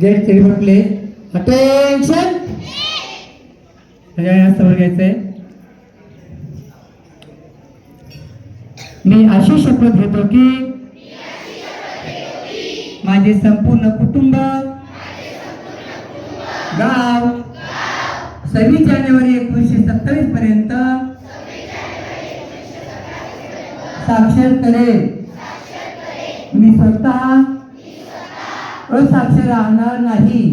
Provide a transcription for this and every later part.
Get three म्हटले. म्हणजे attention समोर घ्यायचंय मी अशी शपथ घेतो की माझे संपूर्ण कुटुंब गाव सव्वीस जानेवारी एकोणीसशे सत्तावीस पर्यंत साक्षर करेल. मी स्वतः असाक्षर राहणार नाही?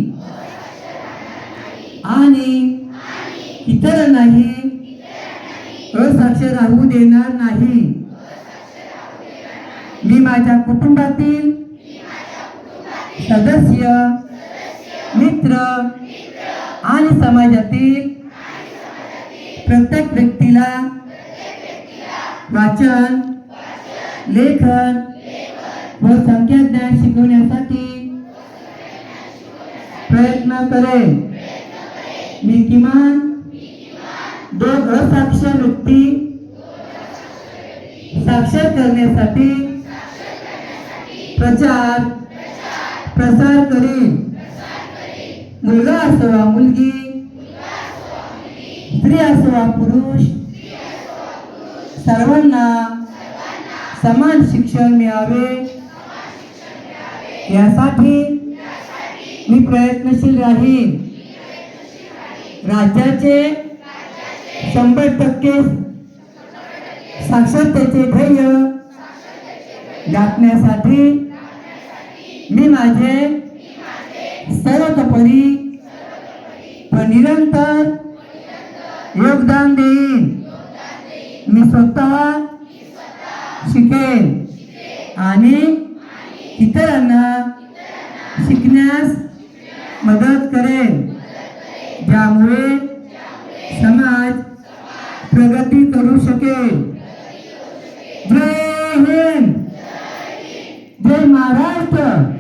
आणि इतरांनाही असाक्षर राहू देणार नाही? मी माझ्या कुटुंबातील सदस्य मित्र आणि समाजातील प्रत्येक व्यक्तीला वाचन लेखन व संख्याज्ञान शिकवण्यासाठी प्रयत्न करेन मी किमान दोन असाक्षर व्यक्ती साक्षर करण्यासाठी प्रचार प्रसार करेन. मुलगा असवा मुलगी स्त्री असवा पुरुष सर्वांना समान शिक्षण मिळावे. यासाठी मी प्रयत्नशील राहीन. राज्याचे शंभर टक्के साक्षरतेचे ध्येय गाठण्यासाठी मी माझे सर्वतोपरी व निरंतर योगदान देईन. मी स्वतः शिकेन. आणि इतरांना शिकण्यास मदत करेल ज्यामुळे समाज प्रगती करू शकेल. जय हिंद. जय महाराष्ट्र.